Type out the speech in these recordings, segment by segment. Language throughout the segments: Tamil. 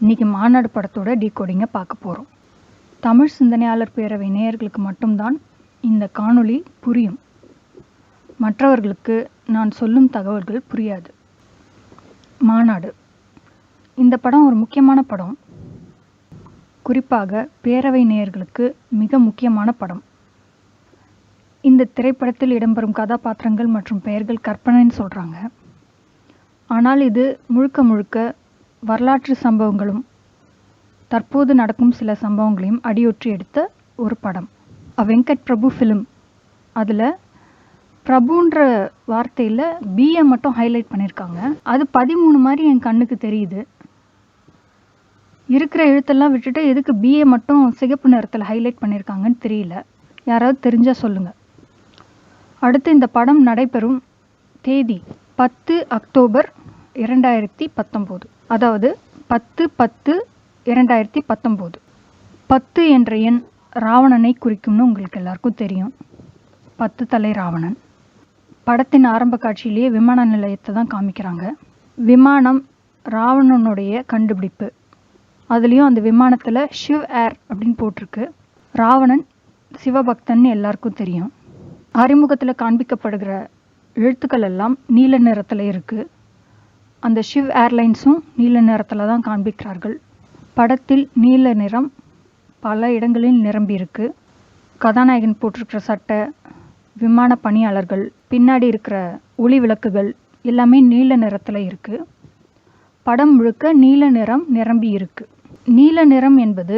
இன்னைக்கு மாநாடு படத்தோட டீகோடிங்கை பார்க்க போகிறோம் தமிழ் சிந்தனையாளர் பேரவை நேயர்களுக்கு மட்டும்தான் இந்த காணொளி புரியும். மற்றவர்களுக்கு நான் சொல்லும் தகவல்கள் புரியாது. மாநாடு. இந்த படம் ஒரு முக்கியமான படம். குறிப்பாக பேரவை நேயர்களுக்கு மிக முக்கியமான படம். இந்த திரைப்படத்தில் இடம்பெறும் கதாபாத்திரங்கள் மற்றும் பெயர்கள் கற்பனைன்னு சொல்கிறாங்க ஆனால் இது முழுக்க முழுக்க வரலாற்று சம்பவங்களும் தற்போது நடக்கும் சில சம்பவங்களையும் அடியொற்றி எடுத்த ஒரு படம். வெங்கட் பிரபு ஃபிலிம் அதில் பிரபுன்ற வார்த்தையில் பிஏ மட்டும் ஹைலைட் பண்ணியிருக்காங்க அது பதிமூணு மாதிரி என் கண்ணுக்கு தெரியுது. இருக்கிற எழுத்தெல்லாம் விட்டுட்டு எதுக்கு பிஏ மட்டும் சிகப்பு நிறத்தில் ஹைலைட் பண்ணியிருக்காங்கன்னு தெரியல. யாராவது தெரிஞ்சால் சொல்லுங்கள் அடுத்து இந்த படம் நடைபெறும் தேதி பத்து அக்டோபர் இரண்டாயிரத்தி பத்தொம்போது. அதாவது பத்து பத்து இரண்டாயிரத்தி பத்தொம்போது. பத்து என்ற எண் ராவணனை குறிக்கும்னு உங்களுக்கு எல்லாருக்கும் தெரியும். பத்து தலை ராவணன். படத்தின் ஆரம்ப காட்சியிலேயே விமான நிலையத்தை தான் காமிக்கிறாங்க. விமானம் ராவணனுடைய கண்டுபிடிப்பு. அதுலேயும் அந்த விமானத்தில் ஷிவ் ஏர் அப்படின்னு போட்டிருக்கு. ராவணன் சிவபக்தன் எல்லாருக்கும் தெரியும். அறிமுகத்தில் காண்பிக்கப்படுகிற எழுத்துக்கள் எல்லாம் நீல நிறத்தில் இருக்குது அந்த ஷிவ் ஏர்லைன்ஸும் நீல நிறத்தில் தான் காண்பிக்கிறார்கள். படத்தில் நீல நிறம் பல இடங்களில் நிரம்பியிருக்கு. கதாநாயகன் போட்டிருக்கிற சட்டை விமான பணியாளர்கள் பின்னாடி இருக்கிற ஒளி விளக்குகள் எல்லாமே நீல நிறத்தில் இருக்குது படம் முழுக்க நீல நிறம் நிரம்பி இருக்கு நீல நிறம் என்பது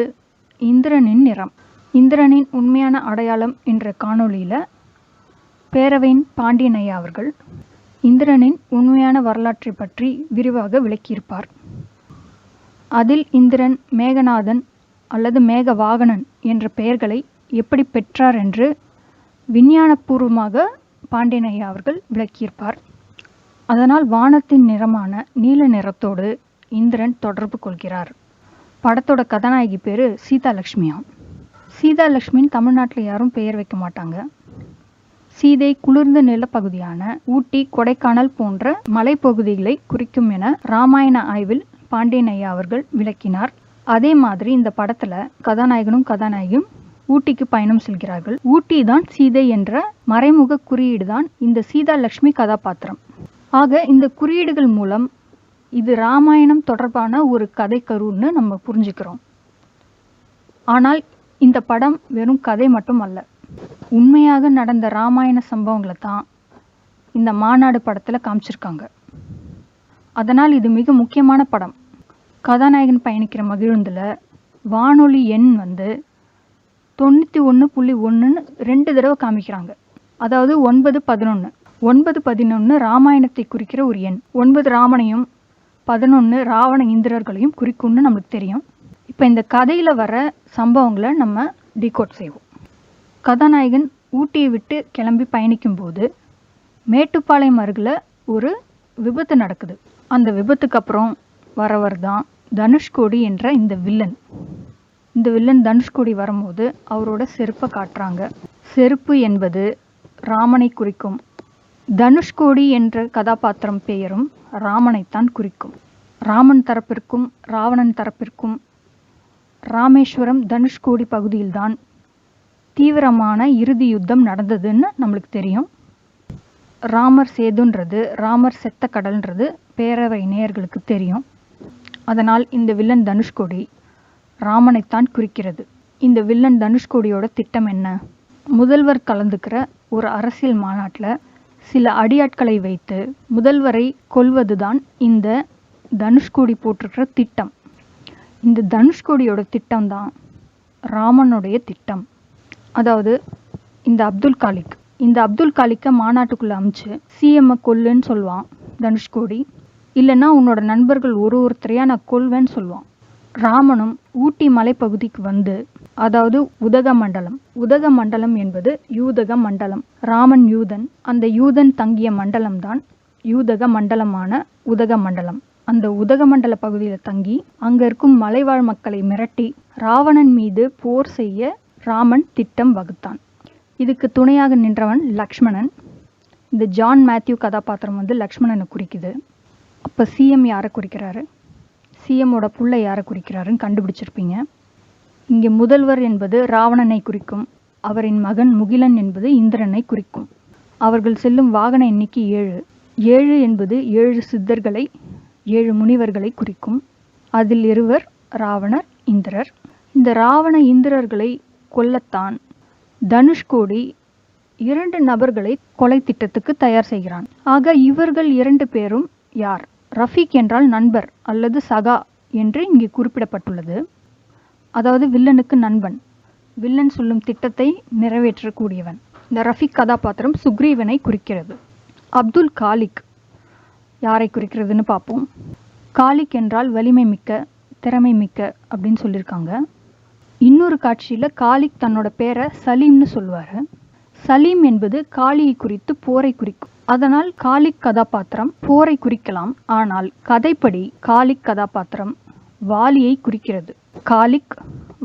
இந்திரனின் நிறம். இந்திரனின் உண்மையான அடையாளம் என்ற காணொளியில் பேரவையின் பாண்டியனையா அவர்கள் இந்திரனின் உண்மையான வரலாற்றை பற்றி விரிவாக விளக்கியிருப்பார். அதில் இந்திரன் மேகநாதன் அல்லது மேக வாகனன் என்ற பெயர்களை எப்படி பெற்றார் என்று விஞ்ஞானபூர்வமாக பாண்டியனையா அவர்கள் விளக்கியிருப்பார். அதனால் வானத்தின் நிறமான நீல நிறத்தோடு இந்திரன் தொடர்பு கொள்கிறார். படத்தோட கதாநாயகி பேர் சீதாலட்சுமியாம் சீதாலட்சுமின்னு தமிழ்நாட்டில் யாரும் பெயர் வைக்க மாட்டாங்க. சீதை குளிர்ந்த நிலப்பகுதியான ஊட்டி கொடைக்கானல் போன்ற மலைப்பகுதிகளை குறிக்கும் என ராமாயண ஆய்வில் பாண்டியனையா அவர்கள் விளக்கினார். அதே மாதிரி இந்த படத்துல கதாநாயகனும் கதாநாயகியும் ஊட்டிக்கு பயணம் செல்கிறார்கள். ஊட்டி தான் சீதை என்ற மறைமுக குறியீடு தான் இந்த சீதா லட்சுமி கதாபாத்திரம். ஆக இந்த குறியீடுகள் மூலம் இது ராமாயணம் தொடர்பான ஒரு கதை கருன்னு நம்ம புரிஞ்சுக்கிறோம். ஆனால் இந்த படம் வெறும் கதை மட்டும் அல்ல. உண்மையாக நடந்த ராமாயண சம்பவங்களை தான் இந்த மாநாடு படத்தில் காமிச்சிருக்காங்க. அதனால் இது மிக முக்கியமான படம். கதாநாயகன் பயணிக்கிற மகிழுந்தில் வானொலி எண் வந்து தொண்ணூற்றி ஒன்று புள்ளி ஒன்றுன்னு ரெண்டு தடவை காமிக்கிறாங்க. அதாவது ஒன்பது பதினொன்று ஒன்பது பதினொன்று ராமாயணத்தை குறிக்கிற ஒரு எண். ஒன்பது ராமனையும் பதினொன்று ராவண இந்திரர்களையும் குறிக்கும்னு நம்மளுக்கு தெரியும். இப்போ இந்த கதையில் வர சம்பவங்களை நம்ம டிகோட் செய்வோம். கதாநாயகன் ஊட்டியை விட்டு கிளம்பி பயணிக்கும்போது மேட்டுப்பாளையம் அருகில் ஒரு விபத்து நடக்குது. அந்த விபத்துக்கு அப்புறம் வரவர் தான் தனுஷ்கோடி என்ற இந்த வில்லன். இந்த வில்லன் தனுஷ்கோடி வரும்போது அவரோட செருப்பை காட்டுறாங்க. செருப்பு என்பது ராமனை குறிக்கும். தனுஷ்கோடி என்ற கதாபாத்திரம் பெயரும் ராமனைத்தான் குறிக்கும். ராமன் தரப்பிற்கும் ராவணன் தரப்பிற்கும் ராமேஸ்வரம் தனுஷ்கோடி பகுதியில்தான் தீவிரமான இறுதி யுத்தம் நடந்ததுன்னு நம்மளுக்கு தெரியும். ராமர் சேதுன்றது ராமர் செத்த கடல்ன்றது பேரவை நேயர்களுக்கு தெரியும். அதனால் இந்த வில்லன் தனுஷ்கோடி ராமனைத்தான் குறிக்கிறது. இந்த வில்லன் தனுஷ்கோடியோட திட்டம் என்ன? முதல்வர் கலந்துக்கிற ஒரு அரசியல் மாநாட்டில் சில அடியாட்களை வைத்து முதல்வரை கொல்வதுதான் இந்த தனுஷ்கோடி போட்டிருக்கிற திட்டம். இந்த தனுஷ்கோடியோட திட்டம் தான் ராமனுடைய திட்டம். அதாவது இந்த அப்துல் காலிக். இந்த அப்துல் காலிக்கை மாநாட்டுக்குள்ளே அமிச்சு சிஎம்ஐ கொல்லுன்னு சொல்லுவான் தனுஷ்கோடி இல்லைன்னா உன்னோட நண்பர்கள் ஒரு ஒருத்தரையா நான் கொல்வேன்னு சொல்லுவான். ராமனும் ஊட்டி மலைப்பகுதிக்கு வந்து அதாவது உதக மண்டலம். உதக மண்டலம் என்பது யூதக மண்டலம். ராமன் யூதன் அந்த யூதன் தங்கிய மண்டலம் தான் யூதக மண்டலமான உதக மண்டலம். அந்த உதகமண்டல பகுதியில் தங்கி அங்க இருக்கும் மலைவாழ் மக்களை மிரட்டி ராவணன் மீது போர் செய்ய ராமன் திட்டம் வகுத்தான். இதுக்கு துணையாக நின்றவன் லக்ஷ்மணன். இந்த ஜான் மேத்யூ கதாபாத்திரம் வந்து லக்ஷ்மணனை குறிக்குது. அப்போ சிஎம் யாரை குறிக்கிறாரு? சிஎம்மோட புள்ளை யாரை குறிக்கிறாருன்னு கண்டுபிடிச்சிருப்பீங்க. இங்கே முதல்வர் என்பது ராவணனை குறிக்கும். அவரின் மகன் முகிலன் என்பது இந்திரனை குறிக்கும். அவர்கள் செல்லும் வாகன எண்ணிக்கை ஏழு. ஏழு என்பது ஏழு சித்தர்களை ஏழு முனிவர்களை குறிக்கும். அதில் இருவர் ராவணர் இந்திரர். இந்த ராவண இந்திரர்களை கொல்லத்தான். தனுஷ்கோடி இரண்டு நபர்களை கொலை திட்டத்துக்கு தயார் செய்கிறான். ஆக இவர்கள் இரண்டு பேரும் யார்? ரஃபீக் என்றால் நண்பர் அல்லது சகா என்று இங்கே குறிப்பிடப்பட்டுள்ளது. அதாவது வில்லனுக்கு நண்பன். வில்லன் சொல்லும் திட்டத்தை நிறைவேற்றக்கூடியவன். இந்த ரஃபீக் கதாபாத்திரம் சுக்ரீவனை குறிக்கிறது. அப்துல் காலிக். யாரை குறிக்கிறதுன்னு பார்ப்போம். காலிக் என்றால் வலிமை மிக்க திறமை மிக்க அப்படின்னு சொல்லியிருக்காங்க. இன்னொரு காட்சியில் காலிக் தன்னோட பேரை சலீம்னு சொல்லுவார். சலீம் என்பது காளியை குறித்து போரை குறிக்கும். அதனால் காலிக் கதாபாத்திரம் போரை குறிக்கலாம். ஆனால் கதைப்படி காலிக் கதாபாத்திரம் வாலியை குறிக்கிறது. காலிக்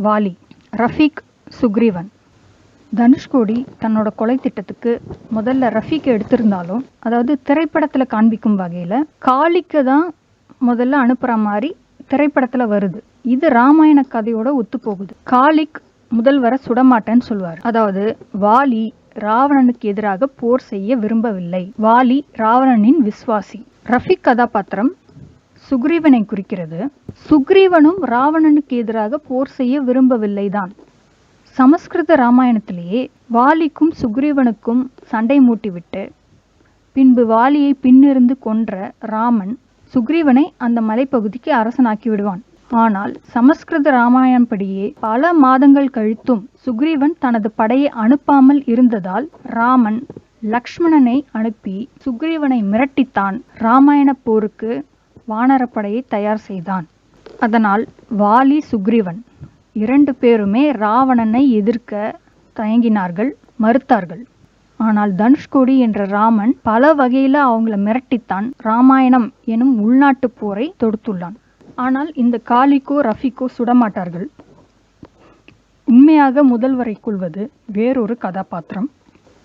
வாலி ரஃபீக் சுக்ரீவன். தனுஷ்கோடி தன்னோட கொலை திட்டத்துக்கு முதல்ல ரஃபீக் எடுத்திருந்தாலும் அதாவது திரைப்படத்தில் காண்பிக்கும் வகையில் காளிக்கு தான் முதல்ல அனுப்புகிற மாதிரி திரைப்படத்தில் வருது. இது ராமாயண கதையோட ஒத்து போகுது காளிக் முதல்வரை சுடமாட்டேன்னு சொல்லுவார் அதாவது வாலி ராவணனுக்கு எதிராக போர் செய்ய விரும்பவில்லை. வாலி ராவணனின் விஸ்வாசி ரஃபிக் கதாபாத்திரம் சுக்ரீவனை குறிக்கிறது. சுக்ரீவனும் ராவணனுக்கு எதிராக போர் செய்ய விரும்பவில்லை தான். சமஸ்கிருத ராமாயணத்திலேயே வாலிக்கும் சுக்ரீவனுக்கும் சண்டை மூட்டிவிட்டு பின்பு வாலியை பின்னிருந்து கொன்ற ராமன் சுக்ரீவனை அந்த மலைப்பகுதிக்கு அரசனாக்கி விடுவான். ஆனால் சமஸ்கிருத ராமாயணப்படியே பல மாதங்கள் கழித்தும் சுக்ரீவன் தனது படையை அனுப்பாமல் இருந்ததால் ராமன் லக்ஷ்மணனை அனுப்பி சுக்ரீவனை மிரட்டித்தான். ராமாயண போருக்கு வானரப்படையை தயார் செய்தான். அதனால் வாலி சுக்ரீவன் இரண்டு பேருமே ராவணனை எதிர்க்க தயங்கினார்கள் மறுத்தார்கள். ஆனால் தனுஷ்கோடி என்ற ராமன் பல வகையில அவங்கள மிரட்டித்தான். ராமாயணம் எனும் உள்நாட்டு போரை தொடுத்துள்ளான். ஆனால் இந்த காளிக்கோ ரஃபிக்கோ சுடமாட்டார்கள். உண்மையாக முதல்வரை கொள்வது வேறொரு கதாபாத்திரம்.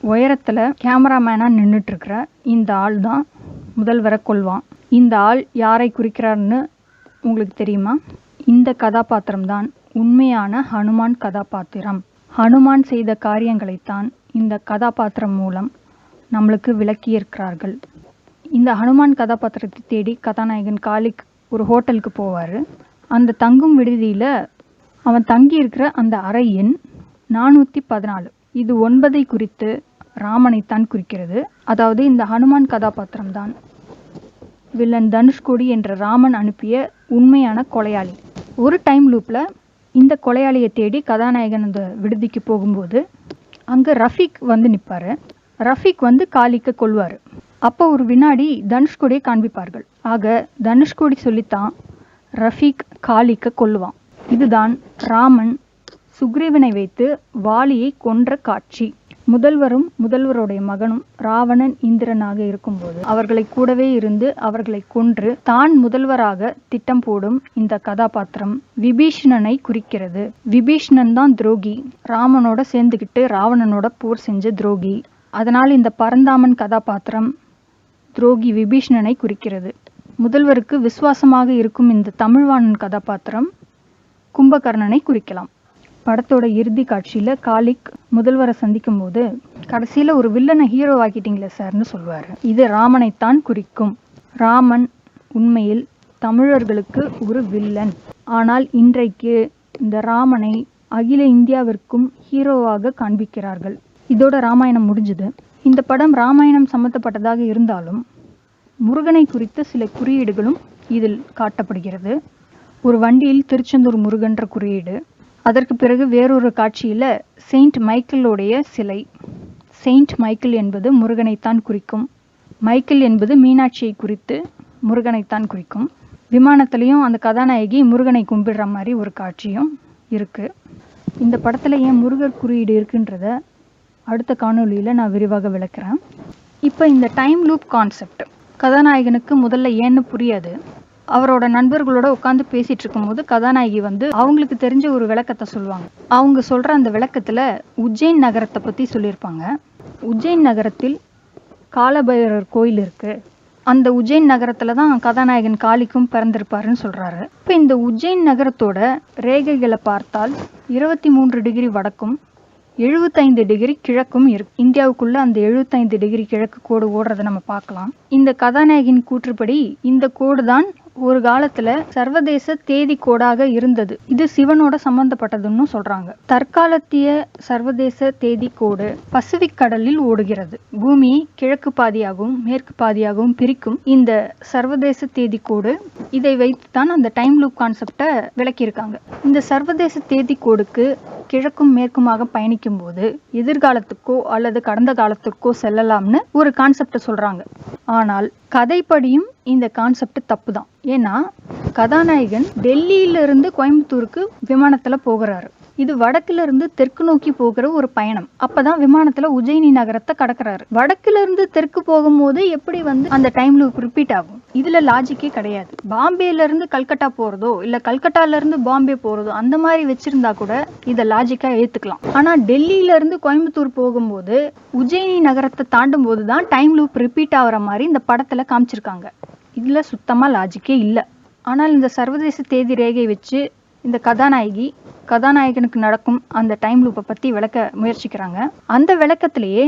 உயரத்தில் கேமராமேனாக நின்றுட்டுருக்கிற இந்த ஆள் தான் முதல்வரை கொள்வான். இந்த ஆள் யாரை குறிக்கிறார்னு உங்களுக்கு தெரியுமா? இந்த கதாபாத்திரம் தான் உண்மையான ஹனுமான் கதாபாத்திரம். ஹனுமான் செய்த காரியங்களைத்தான் இந்த கதாபாத்திரம் மூலம் நம்மளுக்கு விளக்கியிருக்கிறார்கள். இந்த ஹனுமான் கதாபாத்திரத்தை தேடி கதாநாயகன் காலிக்கு ஒரு ஹோட்டலுக்கு போவார். அந்த தங்கும் விடுதியில் அவன் தங்கி இருக்கிற அந்த அறை எண் நானூற்றி பதினாலு இது ஒன்பதை குறித்து ராமனைத்தான் குறிக்கிறது. அதாவது இந்த ஹனுமான் கதாபாத்திரம் தான். வில்லன் தனுஷ்கோடி என்ற ராமன் அனுப்பிய உண்மையான கொலையாளி. ஒரு டைம் லூப்பில் இந்த கொலையாளியை தேடி கதாநாயகன் அந்த விடுதிக்கு போகும்போது அங்கே ரஃபீக் வந்து நிற்பார் ரஃபீக் வந்து காலிக்க கொள்வார் அப்போ ஒரு வினாடி தனுஷ்கோடியை காண்பிப்பார்கள். ஆக தனுஷ்கோடி சொல்லித்தான் ரஃபீக் காலிக்க கொல்லுவான். இதுதான் ராமன் சுக்ரீவனை வைத்து வாலியை கொன்ற காட்சி. முதல்வரும் முதல்வருடைய மகனும் ராவணன் இந்திரனாக இருக்கும்போது அவர்களை கூடவே இருந்து அவர்களை கொன்று தான் முதல்வராக திட்டம் போடும் இந்த கதாபாத்திரம் விபீஷணனை குறிக்கிறது. விபீஷணன் தான் துரோகி. ராமனோட சேர்ந்துக்கிட்டு ராவணனோட போர் செஞ்ச துரோகி. அதனால் இந்த பரந்தாமன் கதாபாத்திரம் துரோகி விபீஷணனை குறிக்கிறது. முதல்வருக்கு விசுவாசமாக இருக்கும் இந்த தமிழ்வாணன் கதாபாத்திரம் கும்பகர்ணனை குறிக்கலாம். படத்தோட இறுதி காட்சியில் காலிக் முதல்வரை சந்திக்கும் போது கடைசியில் ஒரு வில்லனை ஹீரோ ஆக்கிட்டீங்களே சார்னு சொல்லுவார். இது ராமனைத்தான் குறிக்கும். ராமன் உண்மையில் தமிழர்களுக்கு ஒரு வில்லன். ஆனால் இன்றைக்கு இந்த ராமனை அகில இந்தியாவிற்கும் ஹீரோவாக காண்பிக்கிறார்கள். இதோட ராமாயணம் முடிஞ்சுது. இந்த படம் ராமாயணம் சம்மந்தப்பட்டதாக இருந்தாலும் முருகனை குறித்த சில குறியீடுகளும் இதில் காட்டப்படுகிறது. ஒரு வண்டியில் திருச்செந்தூர் முருகன்ற குறியீடு. அதற்கு பிறகு வேறொரு காட்சியில் செயின்ட் மைக்கேலோடைய சிலை. செயின்ட் மைக்கேல் என்பது முருகனைத்தான் குறிக்கும். மைக்கேல் என்பது மீனாட்சியை குறித்து முருகனைத்தான் குறிக்கும். விமானத்துலேயும் அந்த கதாநாயகி முருகனை கும்பிடுற மாதிரி ஒரு காட்சியும் இருக்குது இந்த படத்தில் ஏன் முருகர் குறியீடு இருக்குன்றத அடுத்த காணொலியில் நான் விரிவாக விளக்குறேன். இப்போ இந்த டைம் லூப் கான்செப்ட் கதாநாயகனுக்கு முதல்ல ஏன்னு புரியாது. அவரோட நண்பர்களோட உட்காந்து பேசிட்டு இருக்கும்போது கதாநாயகி வந்து அவங்களுக்கு தெரிஞ்ச ஒரு விளக்கத்தை சொல்லுவாங்க. அவங்க சொல்ற அந்த விளக்கத்துல உஜ்ஜைன் நகரத்தை பத்தி சொல்லியிருப்பாங்க. உஜ்ஜைன் நகரத்தில் காலபைரவர் கோயில் இருக்கு. அந்த உஜ்ஜைன் நகரத்துல தான் கதாநாயகன் காளிக்கும் பிறந்திருப்பாருன்னு சொல்றாரு. இப்போ இந்த உஜ்ஜைன் நகரத்தோட ரேகைகளை பார்த்தால் இருபத்தி மூன்று டிகிரி வடக்கும் எழுபத்தைந்து டிகிரி கிழக்கும் இருக்கு இந்தியாவுக்குள்ள அந்த எழுபத்தைந்து டிகிரி கிழக்கு கோடு ஓடுறதை நம்ம பார்க்கலாம். இந்த கதாநாயகின் கூற்றுப்படி இந்த கோடு தான் ஒரு காலத்துல சர்வதேச தேதி கோடாக இருந்தது. இது சிவனோட சம்பந்தப்பட்டதுன்னு சொல்றாங்க. தற்காலத்திய சர்வதேச தேதி கோடு பசிபிக் கடலில் ஓடுகிறது. பூமி கிழக்கு பாதியாகவும் மேற்கு பாதியாகவும் பிரிக்கும். இந்த சர்வதேச தேதி கோடு இதை வைத்து தான் அந்த டைம் லூப் கான்செப்டை விளக்கியிருக்காங்க. இந்த சர்வதேச தேதி கோடுக்கு கிழக்கும் மேற்குமாக பயணிக்கும் போது எதிர்காலத்துக்கோ அல்லது கடந்த காலத்துக்கோ செல்லலாம்னு ஒரு கான்செப்டை சொல்றாங்க. ஆனால் கதைப்படியும் இந்த கான்செப்ட் தப்பு தான் ஏன்னா கதாநாயகன் டெல்லியிலிருந்து கோயம்புத்தூருக்கு விமானத்தில் போகிறாரு. இது வடக்கிலிருந்து தெற்கு நோக்கி போகிற ஒரு பயணம். அப்பதான் விமானத்துல உஜயினி நகரத்தை கடக்கிறாரு. வடக்குல இருந்து தெற்கு போகும்போது எப்படி வந்து அந்த டைம் லூப் ரிப்பீட் ஆகும்? இதுல லாஜிக்கே கிடையாது. பாம்பேல இருந்து கல்கட்டா போறதோ இல்ல கல்கட்டால இருந்து பாம்பே போறதோ அந்த மாதிரி வச்சிருந்தா கூட இத லாஜிக்கா ஏத்துக்கலாம். ஆனா டெல்லியில இருந்து கோயம்புத்தூர் போகும்போது உஜயினி நகரத்தை தாண்டும் போதுதான் டைம் லூப் ரிப்பீட் ஆகுற மாதிரி இந்த படத்துல காமிச்சிருக்காங்க. இதுல சுத்தமா லாஜிக்கே இல்ல. ஆனால் இந்த சர்வதேச தேதி ரேகை வச்சு இந்த கதாநாயகி கதாநாயகனுக்கு நடக்கும் அந்த டைம் லூப்பை பற்றி விளக்க முயற்சிக்கிறாங்க. அந்த விளக்கத்திலேயே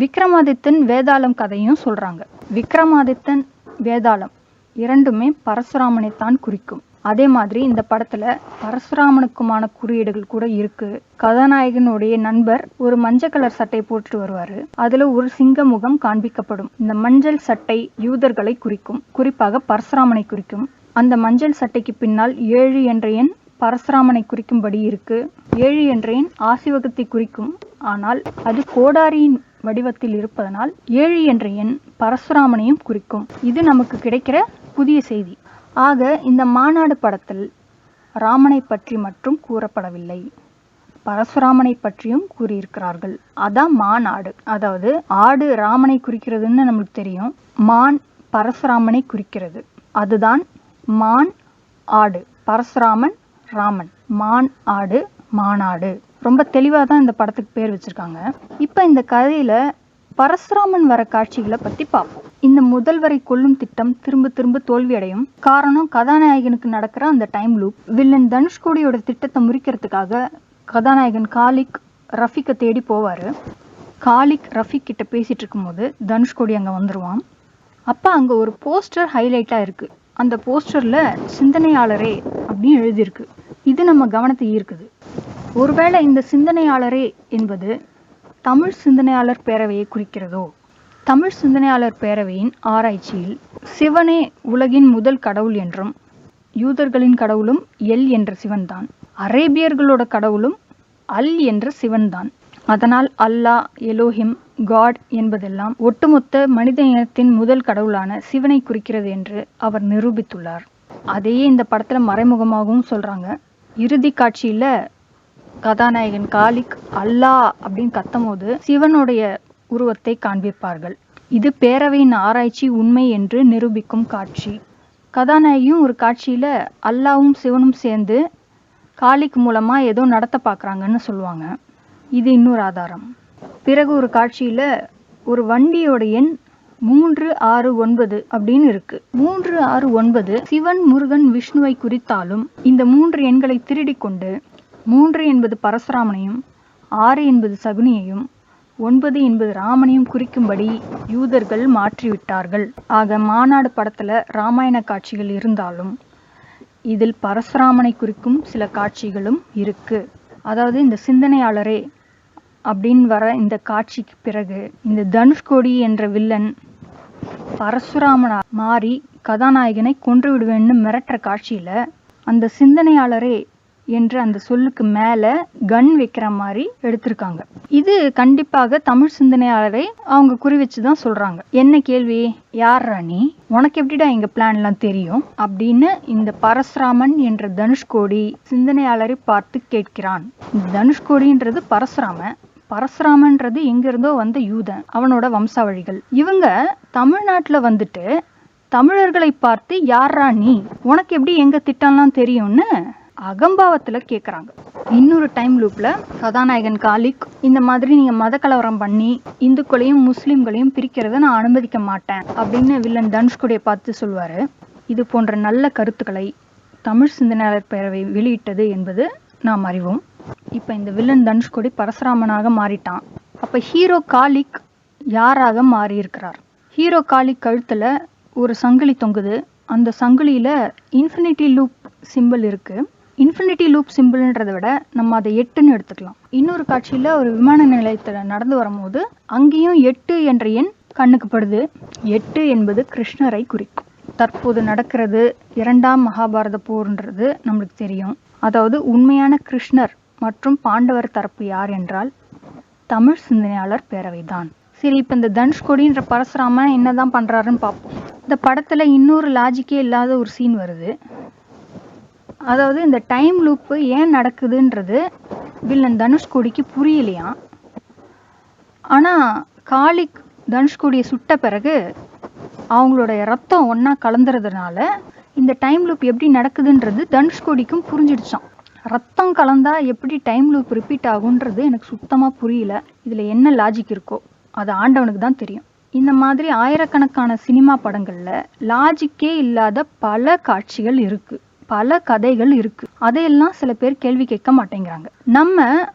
விக்ரமாதித்தன் வேதாளம் கதையும் சொல்கிறாங்க விக்ரமாதித்தன் வேதாளம் இரண்டுமே பரசுராமனை தான் குறிக்கும். அதே மாதிரி இந்த படத்துல பரசுராமனுக்குமான குறியீடுகள் கூட இருக்கு. கதாநாயகனுடைய நண்பர் ஒரு மஞ்சள் கலர் சட்டை போட்டுட்டு வருவாரு. அதுல ஒரு சிங்க முகம் காண்பிக்கப்படும். இந்த மஞ்சள் சட்டை யூதர்களை குறிக்கும். குறிப்பாக பரசுராமனை குறிக்கும். அந்த மஞ்சள் சட்டைக்கு பின்னால் ஏழு என்ற எண் பரசுராமனை குறிக்கும்படி இருக்கு. ஏழு என்ற எண் ஆசிவகத்தை குறிக்கும். ஆனால் அது கோடாரியின் வடிவத்தில் இருப்பதனால் ஏழு என்ற எண் பரசுராமனையும் குறிக்கும். இது நமக்கு கிடைக்கிற புதிய செய்தி. ஆக இந்த மாநாடு படத்தில் ராமனை பற்றி மட்டும் கூறப்படவில்லை. பரசுராமனை பற்றியும் கூறியிருக்கிறார்கள். அதான் மாநாடு. அதாவது ஆடு ராமனை குறிக்கிறதுன்னு நம்மளுக்கு தெரியும். மான் பரசுராமனை குறிக்கிறது. அதுதான் மான் ஆடு. பரசுராமன் ராமன். மான் ஆடு மாநாடு ரொம்ப தெளிவாக தான் இந்த படத்துக்கு பேர் வச்சுருக்காங்க. இப்போ இந்த கதையில் பரசுராமன் வர காட்சிகளை பற்றி பார்ப்போம். இந்த முதல்வரை கொல்லும் திட்டம் திரும்ப திரும்ப தோல்வியடையும். காரணம் கதாநாயகனுக்கு நடக்கிற அந்த டைம் லூப் வில்லன் தனுஷ்கோடியோட திட்டத்தை முறிக்கிறதுக்காக கதாநாயகன் காலிக் ரஃபிக்கை தேடி போவார். காலிக் ரஃபிக் கிட்ட பேசிகிட்டு இருக்கும்போது தனுஷ்கோடி அங்கே வந்துருவான். அப்போ அங்கே ஒரு போஸ்டர் ஹைலைட்டாக இருக்குது அந்த போஸ்டரில் சிந்தனையாளரே அப்படின்னு எழுதியிருக்கு. இது நம்ம கவனத்தை ஈர்க்குது. ஒருவேளை இந்த சிந்தனையாளரே என்பது தமிழ் சிந்தனையாளர் பேரவையை குறிக்கிறதோ? தமிழ் சிந்தனையாளர் பேரவையின் ஆராய்ச்சியில் சிவனே உலகின் முதல் கடவுள் என்றும் யூதர்களின் கடவுளும் எல் என்ற சிவன்தான். அரேபியர்களோட கடவுளும் அல் என்ற சிவன்தான். அதனால் அல்லாஹ் எலோஹிம் காட் என்பதெல்லாம் ஒட்டுமொத்த மனித இனத்தின் முதல் கடவுளான சிவனை குறிக்கிறது என்று அவர் நிரூபித்துள்ளார். அதையே இந்த படத்துல மறைமுகமாகவும் சொல்றாங்க. இறுதி காட்சியில கதாநாயகன் காலிக் அல்லாஹ் அப்படின்னு கத்தம்போது சிவனுடைய உருவத்தை காண்பிப்பார்கள். இது பேரவையின் ஆராய்ச்சி உண்மை என்று நிரூபிக்கும் காட்சி. கதாநாயகியும் ஒரு காட்சியில அல்லாவும் சிவனும் சேர்ந்து காலிக் மூலமா ஏதோ நடத்த பாக்குறாங்கன்னு சொல்லுவாங்க. இது இன்னொரு ஆதாரம். பிறகு ஒரு காட்சியில ஒரு வண்டியோட எண் மூன்று ஆறு ஒன்பது அப்படின்னு இருக்கு. மூன்று ஆறு ஒன்பது சிவன் முருகன் விஷ்ணுவை குறித்தாலும் இந்த மூன்று எண்களை திருடி கொண்டு மூன்று என்பது பரசுராமனையும் ஆறு என்பது சகுனியையும் ஒன்பது என்பது ராமனையும் குறிக்கும்படி யூதர்கள் மாற்றிவிட்டார்கள். ஆக மாநாடு படத்துல ராமாயண காட்சிகள் இருந்தாலும் இதில் பரசுராமனை குறிக்கும் சில காட்சிகளும் இருக்கு. அதாவது இந்த சிந்தனையாளரே அப்படின்னு வர இந்த காட்சிக்கு பிறகு இந்த தனுஷ்கோடி என்ற வில்லன் பரசுராமனா மாறி கதாநாயகனை கொன்று விடுவேன்னு மிரட்டுற காட்சியில அந்த சிந்தனையாளரே என்று அந்த சொல்லுக்கு மேல கன் வைக்கிற மாதிரி எடுத்திருக்காங்க. இது கண்டிப்பாக தமிழ் சிந்தனையாளரை அவங்க குறி வச்சுதான் சொல்றாங்க. என்ன கேள்வி? யார் ராணி உனக்கு எப்படிடா எங்க பிளான் எல்லாம் தெரியும்? அப்படின்னு இந்த பரசுராமன் என்ற தனுஷ்கோடி சிந்தனையாளரை பார்த்து கேட்கிறான். இந்த தனுஷ்கோடின்றது பரசுராமன். பரசுராமன்றது எங்கிருந்தோ வந்த யூதன் அவனோட வம்சாவழிகள். இவங்க தமிழ்நாட்டில் வந்துட்டு தமிழர்களை பார்த்து யாரா நீ? உனக்கு எப்படி எங்க திட்டம்லாம் தெரியும்னு அகம்பாவத்துல கேக்குறாங்க. இன்னொரு டைம் லூப்பில் கதாநாயகன் காலிக் இந்த மாதிரி நீங்கள் மத கலவரம் பண்ணி இந்துக்களையும் முஸ்லீம்களையும் பிரிக்கிறத நான் அனுமதிக்க மாட்டேன் அப்படின்னு வில்லன் தனுஷ்குடைய பார்த்து சொல்வார் இது போன்ற நல்ல கருத்துக்களை தமிழ் சிந்தனையாளர் பேரவை வெளியிட்டது என்பது நாம் அறிவோம். இப்போ இந்த வில்லன் தனுஷ்கோடி பரசுராமனாக மாறிட்டான். அப்போ ஹீரோ காலிக் யாராக மாறியிருக்கிறார்? ஹீரோ காலிக் கழுத்தில் ஒரு சங்கிலி தொங்குது. அந்த சங்கிலியில் இன்ஃபினிட்டி லூப் சிம்பிள் இருக்குது இன்ஃபினிட்டி லூப் சிம்பிள்ன்றதை விட நம்ம அதை எட்டுன்னு எடுத்துக்கலாம். இன்னொரு காட்சியில் ஒரு விமான நிலையத்தில் நடந்து வரும்போது அங்கேயும் எட்டு என்ற எண் கண்ணுக்கு படுது. எட்டு என்பது கிருஷ்ணரை குறிக்கும். தற்போது நடக்கிறது இரண்டாம் மகாபாரத போர்ன்றது நம்மளுக்கு தெரியும். அதாவது உண்மையான கிருஷ்ணர் மற்றும் பாண்டவர் தரப்பு யார் என்றால் தமிழ் சிந்தனையாளர் பேரவைதான். சரி இப்போ இந்த தனுஷ்கோடின்ற பரசுராமன் என்னதான் பண்றாருன்னு பார்ப்போம் இந்த படத்துல இன்னொரு லாஜிக்கே இல்லாத ஒரு சீன் வருது. அதாவது இந்த டைம் லூப்பு ஏன் நடக்குதுன்றது வில்லன் தனுஷ்கோடிக்கு புரியலையாம் ஆனால் காளிக் தனுஷ்கோடியை சுட்ட பிறகு அவங்களோட ரத்தம் ஒன்றா கலந்துறதுனால இந்த டைம் லூப் எப்படி நடக்குதுன்றது தனுஷ்கோடிக்கும் புரிஞ்சிடுச்சான் ரத்தம் கலந்தா எப்படி டைம் லூப் ரிப்பீட் ஆகுன்றது எனக்கு சுத்தமாக புரியல. இதில் என்ன லாஜிக் இருக்கோ அது ஆண்டவனுக்கு தான் தெரியும். இந்த மாதிரி ஆயிரக்கணக்கான சினிமா படங்களில் லாஜிக்கே இல்லாத பல காட்சிகள் இருக்கு. பல கதைகள் இருக்கு. அதையெல்லாம் சில பேர் கேள்வி கேட்க மாட்டேங்கிறாங்க. நம்ம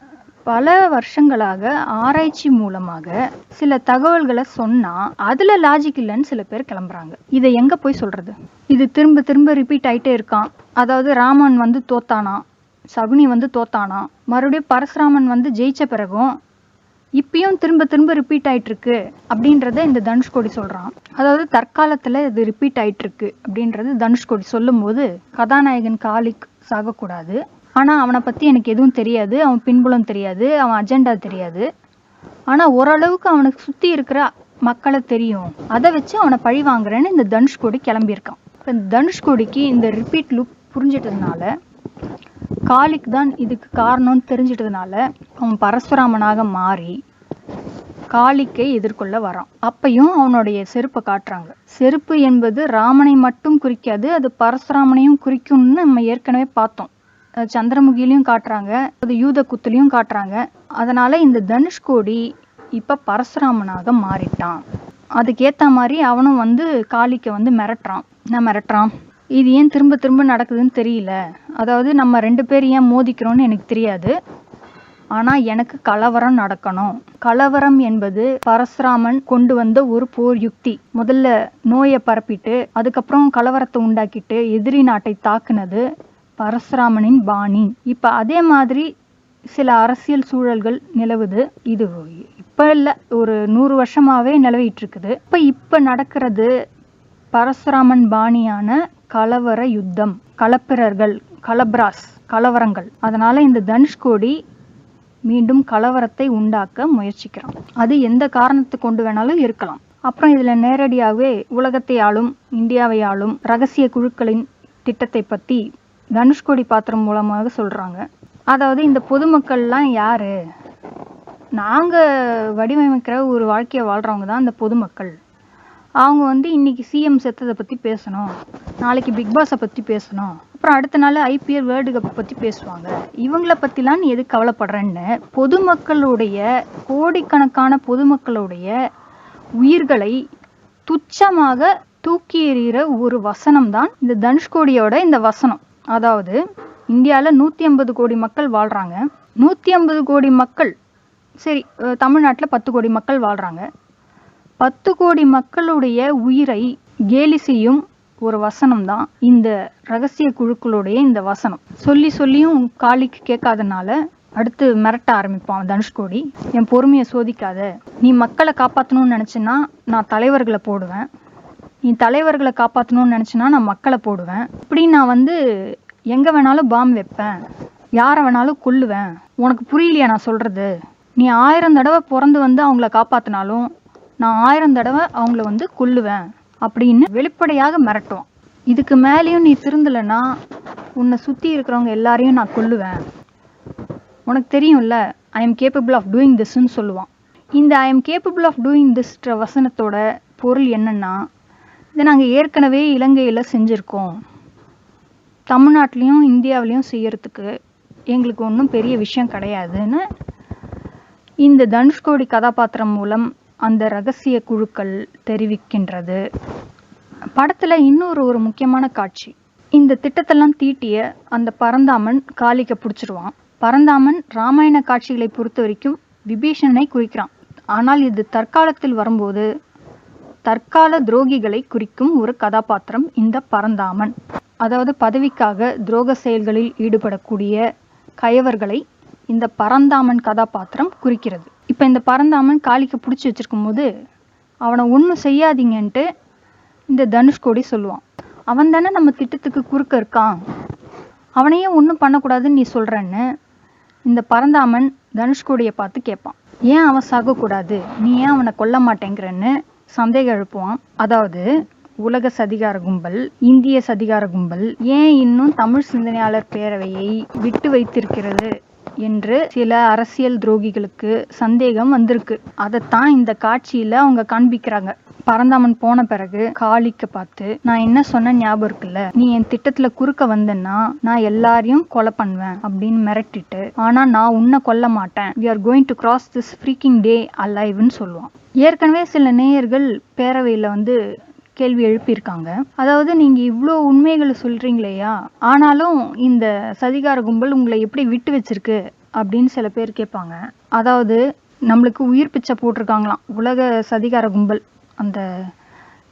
பல வருஷங்களாக ஆராய்ச்சி மூலமாக சில தகவல்களை சொன்னா அதுல லாஜிக் இல்லைன்னு சில பேர் கிளம்புறாங்க. இதை எங்க போய் சொல்றது? இது திரும்ப திரும்ப ரிப்பீட் ஆயிட்டே இருக்கான். அதாவது ராமன் வந்து தோத்தானா? சகுனி வந்து தோத்தானா? மறுபடியும் பரசுராமன் வந்து ஜெயிச்ச பிறகும் இப்பயும் திரும்ப திரும்ப ரிப்பீட் ஆயிட்டு இருக்கு அப்படின்றத இந்த தனுஷ்கோடி சொல்றான். அதாவது தற்காலத்துல இது ரிப்பீட் ஆயிட்டு இருக்கு அப்படின்றது தனுஷ்கோடி சொல்லும்போது கதாநாயகன் காலிக் சாகக்கூடாது. ஆனா அவனை பத்தி எனக்கு எதுவும் தெரியாது. அவன் பின்புலம் தெரியாது. அவன் அஜெண்டா தெரியாது. ஆனா ஓரளவுக்கு அவனுக்கு சுத்தி இருக்கிற மக்களை தெரியும். அதை வச்சு அவனை பழி வாங்குறேன்னு இந்த தனுஷ்கோடி கிளம்பியிருக்கான். இப்போ தனுஷ்கோடிக்கு இந்த ரிப்பீட் லுக் புரிஞ்சிட்டதுனால காளிக்கு தான் இதுக்கு காரணம்னு தெரிஞ்சிட்டதுனால அவன் பரசுராமனாக மாறி காளிக்கை எதிர்கொள்ள வரான். அப்பையும் அவனுடைய செருப்பை காட்டுறாங்க. செருப்பு என்பது ராமனை மட்டும் குறிக்காது அது பரசுராமனையும் குறிக்கும்னு நம்ம ஏற்கனவே பார்த்தோம். சந்திரமுகிலையும் காட்டுறாங்க அது யூத குத்துலையும் காட்டுறாங்க. அதனால இந்த தனுஷ்கோடி இப்ப பரசுராமனாக மாறிட்டான். அதுக்கேத்த மாதிரி அவனும் வந்து காளிக்கை வந்து மிரட்டுறான். என்ன மிரட்டுறான்? இது ஏன் திரும்ப திரும்ப நடக்குதுன்னு தெரியல. அதாவது நம்ம ரெண்டு பேர் ஏன் மோதிக்கிறோம்னு எனக்கு தெரியாது. ஆனால் எனக்கு கலவரம் நடக்கணும். கலவரம் என்பது பரசுராமன் கொண்டு வந்த ஒரு போர் யுக்தி. முதல்ல நோயை பரப்பிட்டு அதுக்கப்புறம் கலவரத்தை உண்டாக்கிட்டு எதிரி நாட்டை தாக்குனது பரசுராமனின் பாணி. இப்போ அதே மாதிரி சில அரசியல் சூழல்கள் நிலவுது. இது இப்போ இல்லை ஒரு நூறு வருஷமாகவே நிலவிட்டு இருக்குது. இப்போ இப்போ நடக்கிறது பரசுராமன் பாணியான கலவர யுத்தம் கலப்பிரர்கள் கலப்ராஸ் கலவரங்கள். அதனால இந்த தனுஷ்கோடி மீண்டும் கலவரத்தை உண்டாக்க முயற்சிக்கிறான். அது எந்த காரணத்தை கொண்டு வேணாலும் இருக்கலாம். அப்புறம் இதுல நேரடியாகவே உலகத்தை ஆளும் இந்தியாவை ஆளும் ரகசிய குழுக்களின் திட்டத்தை பத்தி தனுஷ்கோடி பாத்திரம் மூலமாக சொல்றாங்க. அதாவது இந்த பொதுமக்கள்லாம் யாரு? நாங்க வடிவமைக்கிற ஒரு வாழ்க்கையை வாழ்றவங்க தான் இந்த பொதுமக்கள். அவங்க வந்து இன்னைக்கு சிஎம் செத்ததை பத்தி பேசணும். நாளைக்கு பிக் பாஸை பத்தி பேசணும். அப்புறம் அடுத்த நாள் ஐபிஎல் வேர்ல்டு கப் பத்தி பேசுவாங்க. இவங்கள பத்திலாம் நீ எது கவலைப்படுறேன்னு பொதுமக்களுடைய கோடிக்கணக்கான பொதுமக்களுடைய உயிர்களை துச்சமாக தூக்கி எறிகிற ஒரு வசனம் தான் இந்த தனுஷ்கோடியோட இந்த வசனம். அதாவது இந்தியாவில் நூத்தி ஐம்பது கோடி மக்கள் வாழ்றாங்க. நூத்தி ஐம்பது கோடி மக்கள் சரி தமிழ்நாட்டில் பத்து கோடி மக்கள் வாழ்றாங்க. பத்து கோடி மக்களுடைய உயிரை கேலி செய்யும் ஒரு வசனம் தான் இந்த ரகசிய குழுக்களுடைய இந்த வசனம். சொல்லி சொல்லியும் காளிக்கு கேட்காதனால அடுத்து மிரட்ட ஆரம்பிப்பான் தனுஷ்கோடி என் பொறுமையை சோதிக்காத. நீ மக்களை காப்பாற்றணும்னு நினச்சின்னா நான் தலைவர்களை போடுவேன். நீ தலைவர்களை காப்பாற்றணும்னு நினச்சின்னா நான் மக்களை போடுவேன். இப்படி நான் வந்து எங்கே வேணாலும் பாம் வைப்பேன். யாரை வேணாலும் கொல்லுவேன். உனக்கு புரியலையா நான் சொல்கிறது நீ ஆயிரம் தடவை பிறந்து வந்து அவங்கள காப்பாற்றினாலும் நான் ஆயிரம் தடவை அவங்கள வந்து கொல்லுவேன் அப்படின்னு வெளிப்படையாக மிரட்டுவான். இதுக்கு மேலேயும் நீ திருந்தலைன்னா உன்னை சுற்றி இருக்கிறவங்க எல்லாரையும் நான் கொல்லுவேன். உனக்கு தெரியும்ல I am capable of doing திஸ்ன்னு சொல்லுவான். இந்த I am capable of doing திஸ்ன்ற வசனத்தோட பொருள் என்னன்னா இதை நாங்கள் ஏற்கனவே இலங்கையில் செஞ்சுருக்கோம். தமிழ்நாட்டிலையும் இந்தியாவிலையும் செய்யறதுக்கு எங்களுக்கு ஒன்றும் பெரிய விஷயம் கிடையாதுன்னு இந்த தனுஷ்கோடி கதாபாத்திரம் மூலம் அந்த ரகசிய குழுக்கள் தெரிவிக்கின்றது. படத்துல இன்னொரு ஒரு முக்கியமான காட்சி. இந்த திட்டத்தெல்லாம் தீட்டிய அந்த பரந்தாமன் காளிக்க பிடிச்சிருவான். பரந்தாமன் ராமாயண காட்சிகளை பொறுத்த வரைக்கும் விபீஷணனை குறிக்கிறான். ஆனால் இது தற்காலத்தில் வரும்போது தற்கால துரோகிகளை குறிக்கும் ஒரு கதாபாத்திரம் இந்த பரந்தாமன். அதாவது பதவிக்காக துரோக செயல்களில் ஈடுபடக்கூடிய கயவர்களை இந்த பரந்தாமன் கதாபாத்திரம் குறிக்கிறது. இப்போ இந்த பரந்தாமன் காளிக்கு பிடிச்சி வச்சிருக்கும் போது அவனை ஒன்றும் செய்யாதீங்கன்ட்டு இந்த தனுஷ்கோடி சொல்லுவான். அவன் தானே நம்ம திட்டத்துக்கு குறுக்க இருக்கான். அவனையே ஒன்றும் பண்ணக்கூடாதுன்னு நீ சொல்கிறன்னு இந்த பரந்தாமன் தனுஷ்கோடியை பார்த்து கேட்பான். ஏன் அவன் சாகக்கூடாது? நீ ஏன் அவனை கொல்ல மாட்டேங்கிறன்னு? சந்தேகம் எழுப்புவான். அதாவது உலக சதிகார கும்பல் இந்திய சதிகார கும்பல் ஏன் இன்னும் தமிழ் சிந்தனையாளர் பேரவையை விட்டு வைத்திருக்கிறது? என்று சில அரசியல் துரோகிகளுக்கு சந்தேகம் வந்திருக்கு. அதைத்தான் இந்த காட்சியில அவங்க காண்பிக்கிறாங்க. பரந்தாமன் போன பிறகு காளிக்க பார்த்து நான் என்ன சொன்ன ஞாபகம் இருக்குல்ல? நீ என் திட்டத்துல குறுக்க வந்தேன்னா நான் எல்லாரையும் கொலை பண்ணுவேன் அப்படின்னு மிரட்டிட்டு ஆனா நான் உன்னை கொல்ல மாட்டேன். We are going to cross this freaking day அலைவ்னு சொல்லுவான். ஏற்கனவே சில நேயர்கள் பேரவையில் வந்து கேள்வி எழுப்பியிருக்காங்க. அதாவது நீங்க இவ்வளோ உண்மைகளை சொல்றீங்களேயா ஆனாலும் இந்த சதிகார கும்பல் உங்களை எப்படி விட்டு வச்சிருக்கு அப்படின்னு சில பேர் கேட்பாங்க. அதாவது நம்மளுக்கு உயிர் பிச்சை போட்டிருக்காங்களாம். உலக சதிகார கும்பல் அந்த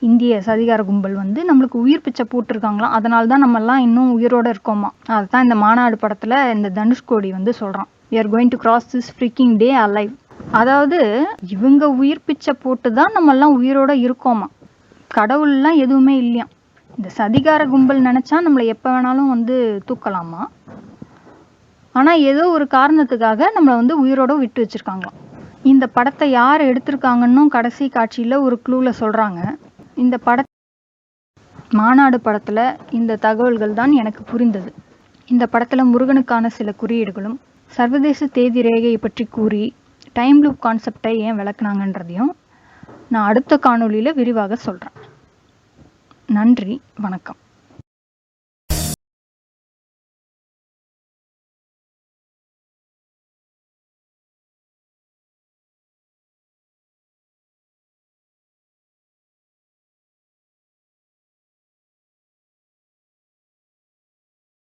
இந்திய சதிகார கும்பல் வந்து நம்மளுக்கு உயிர் பிச்சை போட்டிருக்காங்களாம். அதனால தான் நம்மெல்லாம் இன்னும் உயிரோடு இருக்கோமா? அதுதான் இந்த மாநாடு படத்தில் இந்த தனுஷ்கோடி வந்து சொல்கிறான் we are going to cross this freaking day alive அதாவது இவங்க உயிர் பிச்சை போட்டு தான் நம்மெல்லாம் உயிரோடு உயிரோட இருக்கோமா? கடவுள்லாம் எதுவுமே இல்லையாம் இந்த சதிகார கும்பல் நினைச்சா நம்மளை எப்ப வேணாலும் வந்து தூக்கலாமா? ஆனா ஏதோ ஒரு காரணத்துக்காக நம்மளை வந்து உயிரோட விட்டு வச்சிருக்காங்களாம். இந்த படத்தை யார் எடுத்திருக்காங்கன்னும் கடைசி காட்சியில ஒரு க்ளூல சொல்றாங்க. இந்த பட மாநாடு படத்துல இந்த தகவல்கள் தான் எனக்கு புரிந்தது. இந்த படத்துல முருகனுக்கான சில குறியீடுகளும் சர்வதேச தேதி ரேகையை பற்றி கூறி டைம் லூப் கான்செப்டை ஏன் விளக்குனாங்கன்றதையும் நான் அடுத்த காணொளியில விரிவாக சொல்றேன். நன்றி வணக்கம்.